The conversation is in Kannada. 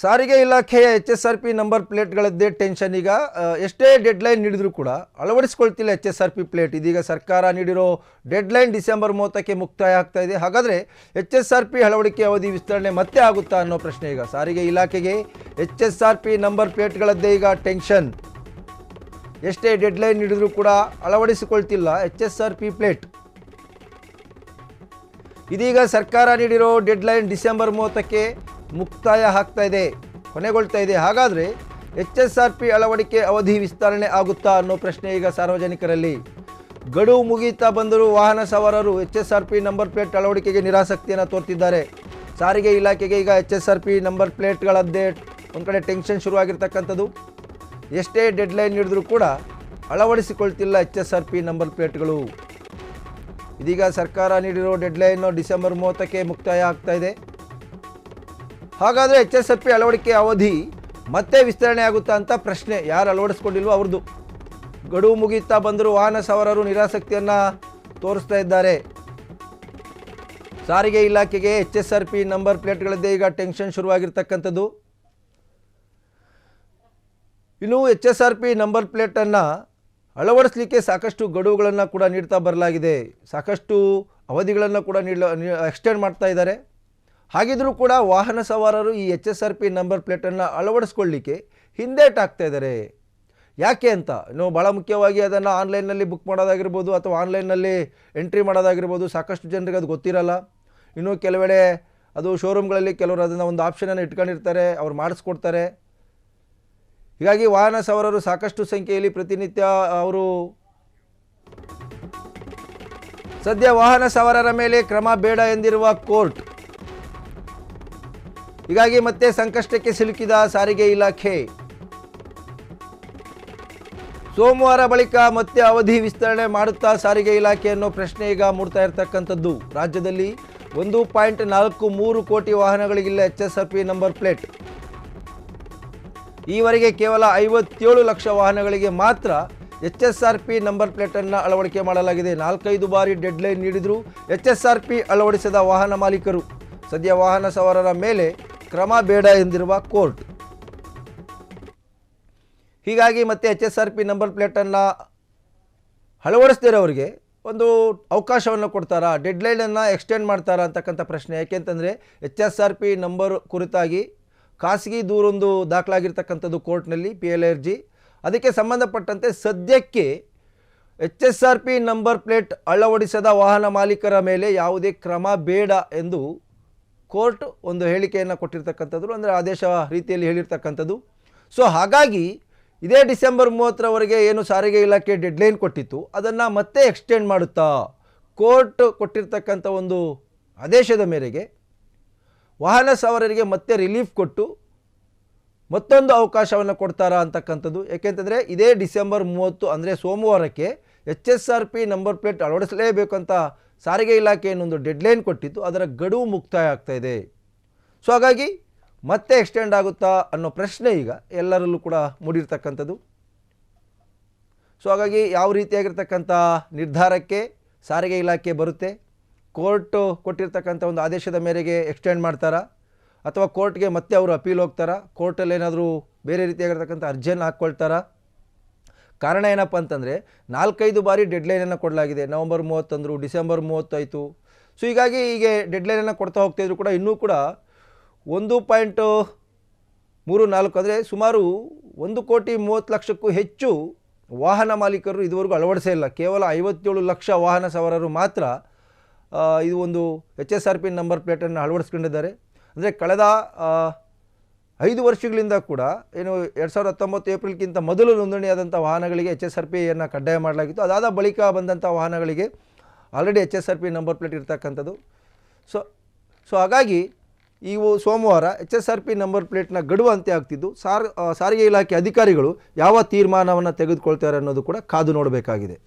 ಸಾರಿಗೆ ಇಲಾಖೆಯ H S R P number ಪ್ಲೇಟ್ಗಳದ್ದೇ tension. ಈಗ ಎಷ್ಟೇ ಡೆಡ್ಲೈನ್ ನೀಡಿದರೂ ಕೂಡ ಅಳವಡಿಸ್ಕೊಳ್ತಿಲ್ಲ H S R P plate. ಇದೀಗ ಸರ್ಕಾರ ನೀಡಿರೋ ಡೆಡ್ಲೈನ್ ಡಿಸೆಂಬರ್ ಮೂವತ್ತಕ್ಕೆ ಮುಕ್ತಾಯ ಆಗ್ತಾ ಇದೆ. ಹಾಗಾದರೆ ಎಚ್ ಎಸ್ ಆರ್ ಪಿ ಅಳವಡಿಕೆ ಅವಧಿ ವಿಸ್ತರಣೆ ಮತ್ತೆ ಆಗುತ್ತಾ ಅನ್ನೋ ಪ್ರಶ್ನೆ ಈಗ. ಸಾರಿಗೆ ಇಲಾಖೆಗೆ H S R P number ಪ್ಲೇಟ್ಗಳದ್ದೇ ಈಗ ಟೆನ್ಷನ್. ಎಷ್ಟೇ ಡೆಡ್ಲೈನ್ ನೀಡಿದರೂ ಕೂಡ ಅಳವಡಿಸಿಕೊಳ್ತಿಲ್ಲ H S R P plate. ಇದೀಗ ಸರ್ಕಾರ ನೀಡಿರೋ ಡೆಡ್ಲೈನ್ ಡಿಸೆಂಬರ್ ಮೂವತ್ತಕ್ಕೆ ಮುಕ್ತಾಯ ಆಗ್ತಾ ಇದೆ, ಕೊನೆಗೊಳ್ತಾ ಇದೆ. ಹಾಗಾದರೆ ಎಚ್ ಎಸ್ ಆರ್ ಪಿ ಅಳವಡಿಕೆ ಅವಧಿ ವಿಸ್ತರಣೆ ಆಗುತ್ತಾ ಅನ್ನೋ ಪ್ರಶ್ನೆ ಈಗ ಸಾರ್ವಜನಿಕರಲ್ಲಿ. ಗಡುವು ಮುಗೀತಾ ಬಂದರೂ ವಾಹನ ಸವಾರರು H S R P number plate ಅಳವಡಿಕೆಗೆ ನಿರಾಸಕ್ತಿಯನ್ನು ತೋರ್ತಿದ್ದಾರೆ. ಸಾರಿಗೆ ಇಲಾಖೆಗೆ ಈಗ H S R P number ಪ್ಲೇಟ್ಗಳದ್ದೇ ಒಂದು ಕಡೆ ಟೆನ್ಷನ್ ಶುರುವಾಗಿರ್ತಕ್ಕಂಥದ್ದು. ಎಷ್ಟೇ ಡೆಡ್ಲೈನ್ ಹಿಡಿದ್ರೂ ಕೂಡ ಅಳವಡಿಸಿಕೊಳ್ತಿಲ್ಲ H S R P number ಪ್ಲೇಟ್ಗಳು. ಇದೀಗ ಸರ್ಕಾರ ನೀಡಿರೋ ಡೆಡ್ಲೈನು ಡಿಸೆಂಬರ್ ಮೂವತ್ತಕ್ಕೆ ಮುಕ್ತಾಯ ಆಗ್ತಾ ಇದೆ. ಹಾಗಾದರೆ ಎಚ್ ಎಸ್ ಎಫ್ ಪಿ ಅಳವಡಿಕೆ ಅವಧಿ ಮತ್ತೆ ವಿಸ್ತರಣೆ ಆಗುತ್ತಾ ಅಂತ ಪ್ರಶ್ನೆ. ಯಾರು ಅಳವಡಿಸ್ಕೊಂಡಿಲ್ವೋ ಅವ್ರದ್ದು ಗಡುವು ಮುಗಿಯುತ್ತಾ ಬಂದರೂ ವಾಹನ ಸವಾರರು ನಿರಾಸಕ್ತಿಯನ್ನು ತೋರಿಸ್ತಾ ಇದ್ದಾರೆ. ಸಾರಿಗೆ ಇಲಾಖೆಗೆ H S R P number ಪ್ಲೇಟ್ಗಳದ್ದೇ ಈಗ ಟೆನ್ಷನ್ ಶುರುವಾಗಿರ್ತಕ್ಕಂಥದ್ದು. ಇನ್ನು H S R P number ಪ್ಲೇಟನ್ನು ಅಳವಡಿಸಲಿಕ್ಕೆ ಸಾಕಷ್ಟು ಗಡುವುಗಳನ್ನು ಕೂಡ ನೀಡ್ತಾ ಬರಲಾಗಿದೆ. ಸಾಕಷ್ಟು ಅವಧಿಗಳನ್ನು ಕೂಡ ನೀಡ ಎಕ್ಸ್ಟೆಂಡ್ ಮಾಡ್ತಾ ಇದ್ದಾರೆ. ಹಾಗಿದ್ರೂ ಕೂಡ ವಾಹನ ಸವಾರರು ಈ H S R P number ಪ್ಲೇಟನ್ನು ಅಳವಡಿಸ್ಕೊಳ್ಳಿಕ್ಕೆ ಹಿಂದೇಟಾಗ್ತಾ ಇದ್ದಾರೆ ಯಾಕೆ ಅಂತ? ನೀವು ಭಾಳ ಮುಖ್ಯವಾಗಿ ಅದನ್ನು ಆನ್ಲೈನ್ನಲ್ಲಿ ಬುಕ್ ಮಾಡೋದಾಗಿರ್ಬೋದು ಅಥವಾ ಆನ್ಲೈನ್ನಲ್ಲಿ ಎಂಟ್ರಿ ಮಾಡೋದಾಗಿರ್ಬೋದು ಸಾಕಷ್ಟು ಜನರಿಗೆ ಅದು ಗೊತ್ತಿರಲ್ಲ. ಇನ್ನೂ ಕೆಲವೆಡೆ ಅದು ಶೋರೂಮ್ಗಳಲ್ಲಿ ಕೆಲವರು ಅದನ್ನು ಒಂದು ಆಪ್ಷನನ್ನು ಇಟ್ಕೊಂಡಿರ್ತಾರೆ, ಅವ್ರು ಮಾಡಿಸ್ಕೊಡ್ತಾರೆ. ಹೀಗಾಗಿ ವಾಹನ ಸವಾರರು ಸಾಕಷ್ಟು ಸಂಖ್ಯೆಯಲ್ಲಿ ಪ್ರತಿನಿತ್ಯ ಅವರು ಸದ್ಯ ವಾಹನ ಸವಾರರ ಮೇಲೆ ಕ್ರಮ ಬೇಡ ಎಂದಿರುವ ಕೋರ್ಟ್ ಹೀಗಾಗಿ ಮತ್ತೆ ಸಂಕಷ್ಟಕ್ಕೆ ಸಿಲುಕಿದ ಸಾರಿಗೆ ಇಲಾಖೆ. ಸೋಮವಾರ ಬಳಿಕ ಮತ್ತೆ ಅವಧಿ ವಿಸ್ತರಣೆ ಮಾಡುತ್ತಾ ಸಾರಿಗೆ ಇಲಾಖೆ ಅನ್ನೋ ಪ್ರಶ್ನೆ ಈಗ ಮೂಡ್ತಾ ಇರತಕ್ಕಂಥದ್ದು. ರಾಜ್ಯದಲ್ಲಿ ಒಂದು ಪಾಯಿಂಟ್ ನಾಲ್ಕು ಮೂರು ಕೋಟಿ ವಾಹನಗಳಿಗಿಲ್ಲ H S R P number plate. ಈವರೆಗೆ ಕೇವಲ ಐವತ್ತೇಳು ಲಕ್ಷ ವಾಹನಗಳಿಗೆ ಮಾತ್ರ H S R P number ಪ್ಲೇಟನ್ನು ಅಳವಡಿಕೆ ಮಾಡಲಾಗಿದೆ. ನಾಲ್ಕೈದು ಬಾರಿ ಡೆಡ್ಲೈನ್ ನೀಡಿದರೂ ಎಚ್ ಎಸ್ ಆರ್ ಪಿ ಅಳವಡಿಸಿದ ವಾಹನ ಮಾಲೀಕರು. ಸದ್ಯ ವಾಹನ ಸವಾರರ ಮೇಲೆ ಕ್ರಮ ಬೇಡ ಎಂದಿರುವ ಕೋರ್ಟ್. ಹೀಗಾಗಿ ಮತ್ತೆ H S R P number ಪ್ಲೇಟನ್ನು ಅಳವಡಿಸ್ದಿರೋರಿಗೆ ಒಂದು ಅವಕಾಶವನ್ನು ಕೊಡ್ತಾರಾ, ಡೆಡ್ಲೈನನ್ನು ಎಕ್ಸ್ಟೆಂಡ್ ಮಾಡ್ತಾರಾ ಅಂತಕ್ಕಂಥ ಪ್ರಶ್ನೆ. ಯಾಕೆಂತಂದರೆ H S R P number ಕುರಿತಾಗಿ ಖಾಸಗಿ ದೂರೊಂದು ದಾಖಲಾಗಿರ್ತಕ್ಕಂಥದ್ದು ಕೋರ್ಟ್ನಲ್ಲಿ, ಪಿ ಎಲ್ ಅರ್ಜಿ ಅದಕ್ಕೆ ಸಂಬಂಧಪಟ್ಟಂತೆ ಸದ್ಯಕ್ಕೆ H S R P number plate ಅಳವಡಿಸದ ವಾಹನ ಮಾಲೀಕರ ಮೇಲೆ ಯಾವುದೇ ಕ್ರಮ ಬೇಡ ಎಂದು ಕೋರ್ಟ್ ಒಂದು ಹೇಳಿಕೆಯನ್ನು ಕೊಟ್ಟಿರ್ತಕ್ಕಂಥದ್ದು, ಅಂದರೆ ಆದೇಶ ರೀತಿಯಲ್ಲಿ ಹೇಳಿರ್ತಕ್ಕಂಥದ್ದು. ಸೊ ಹಾಗಾಗಿ ಇದೇ ಡಿಸೆಂಬರ್ ಮೂವತ್ತರವರೆಗೆ ಏನು ಸಾರಿಗೆ ಇಲಾಖೆ ಡೆಡ್ಲೈನ್ ಕೊಟ್ಟಿತ್ತು, ಅದನ್ನು ಮತ್ತೆ ಎಕ್ಸ್ಟೆಂಡ್ ಮಾಡುತ್ತಾ? ಕೋರ್ಟ್ ಕೊಟ್ಟಿರ್ತಕ್ಕಂಥ ಒಂದು ಆದೇಶದ ಮೇರೆಗೆ ವಾಹನ ಸವಾರರಿಗೆ ಮತ್ತೆ ರಿಲೀಫ್ ಕೊಟ್ಟು ಮತ್ತೊಂದು ಅವಕಾಶವನ್ನು ಕೊಡ್ತಾರಾ ಅಂತಕ್ಕಂಥದ್ದು. ಏಕೆಂತಂದರೆ ಇದೇ ಡಿಸೆಂಬರ್ ಮೂವತ್ತು, ಅಂದರೆ ಸೋಮವಾರಕ್ಕೆ H S R P number plate ಅಳವಡಿಸಲೇಬೇಕು ಅಂತ ಸಾರಿಗೆ ಇಲಾಖೆ ಏನೊಂದು ಡೆಡ್ಲೈನ್ ಕೊಟ್ಟಿತ್ತು ಅದರ ಗಡುವು ಮುಕ್ತಾಯ ಆಗ್ತಾ ಇದೆ. ಸೊ ಹಾಗಾಗಿ ಮತ್ತೆ ಎಕ್ಸ್ಟೆಂಡ್ ಆಗುತ್ತಾ ಅನ್ನೋ ಪ್ರಶ್ನೆ ಈಗ ಎಲ್ಲರಲ್ಲೂ ಕೂಡ ಮೂಡಿರ್ತಕ್ಕಂಥದ್ದು. ಸೊ ಹಾಗಾಗಿ ಯಾವ ರೀತಿಯಾಗಿರ್ತಕ್ಕಂಥ ನಿರ್ಧಾರಕ್ಕೆ ಸಾರಿಗೆ ಇಲಾಖೆ ಬರುತ್ತೆ? ಕೋರ್ಟು ಕೊಟ್ಟಿರ್ತಕ್ಕಂಥ ಒಂದು ಆದೇಶದ ಮೇರೆಗೆ ಎಕ್ಸ್ಟೆಂಡ್ ಮಾಡ್ತಾರಾ? ಅಥವಾ ಕೋರ್ಟ್ಗೆ ಮತ್ತೆ ಅವರು ಅಪೀಲ್ ಹೋಗ್ತಾರಾ? ಕೋರ್ಟಲ್ಲಿ ಏನಾದರೂ ಬೇರೆ ರೀತಿಯಾಗಿರ್ತಕ್ಕಂಥ ಅರ್ಜಿಯನ್ನು ಹಾಕ್ಕೊಳ್ತಾರಾ? ಕಾರಣ ಏನಪ್ಪ ಅಂತಂದರೆ ನಾಲ್ಕೈದು ಬಾರಿ ಡೆಡ್ಲೈನನ್ನು ಕೊಡಲಾಗಿದೆ. ನವಂಬರ್ ಮೂವತ್ತಂದರು, ಡಿಸೆಂಬರ್ ಮೂವತ್ತಾಯಿತು ಸೊ ಹೀಗಾಗಿ ಹೀಗೆ ಡೆಡ್ಲೈನನ್ನು ಕೊಡ್ತಾ ಹೋಗ್ತಾಯಿದ್ರು ಕೂಡ ಇನ್ನೂ ಕೂಡ ಒಂದು ಪಾಯಿಂಟ್ ಮೂರು ನಾಲ್ಕು ಅಂದರೆ ಸುಮಾರು ಒಂದು ಕೋಟಿ ಮೂವತ್ತು ಲಕ್ಷಕ್ಕೂ ಹೆಚ್ಚು ವಾಹನ ಮಾಲೀಕರು ಇದುವರೆಗೂ ಅಳವಡಿಸೇ ಇಲ್ಲ. ಕೇವಲ ಐವತ್ತೇಳು ಲಕ್ಷ ವಾಹನ ಸವಾರರು ಮಾತ್ರ ಇದು ಒಂದು H S R P number ಪ್ಲೇಟನ್ನು ಅಳವಡಿಸ್ಕೊಂಡಿದ್ದಾರೆ. ಅಂದರೆ ಕಳೆದ ಐದು ವರ್ಷಗಳಿಂದ ಕೂಡ ಏನು ಎರಡು ಸಾವಿರದ ಹತ್ತೊಂಬತ್ತು ಏಪ್ರಿಲ್ಗಿಂತ ಮೊದಲು ನೋಂದಣಿಯಾದಂಥ ವಾಹನಗಳಿಗೆ ಎಚ್ ಎಸ್ ಆರ್ ಪಿಯನ್ನು ಕಡ್ಡಾಯ ಮಾಡಲಾಗಿತ್ತು. ಅದಾದ ಬಳಿಕ ಬಂದಂಥ ವಾಹನಗಳಿಗೆ already H S R P number plate ಇರ್ತಕ್ಕಂಥದ್ದು. ಸೊ ಸೊ ಹಾಗಾಗಿ ಇವು ಸೋಮವಾರ H S R P number ಪ್ಲೇಟ್ನ ಗಡುವು ಆಗ್ತಿದ್ದು. ಸಾರ್ ಸಾರಿಗೆ ಇಲಾಖೆ ಅಧಿಕಾರಿಗಳು ಯಾವ ತೀರ್ಮಾನವನ್ನು ತೆಗೆದುಕೊಳ್ತಾರೆ ಅನ್ನೋದು ಕೂಡ ಕಾದು ನೋಡಬೇಕಾಗಿದೆ.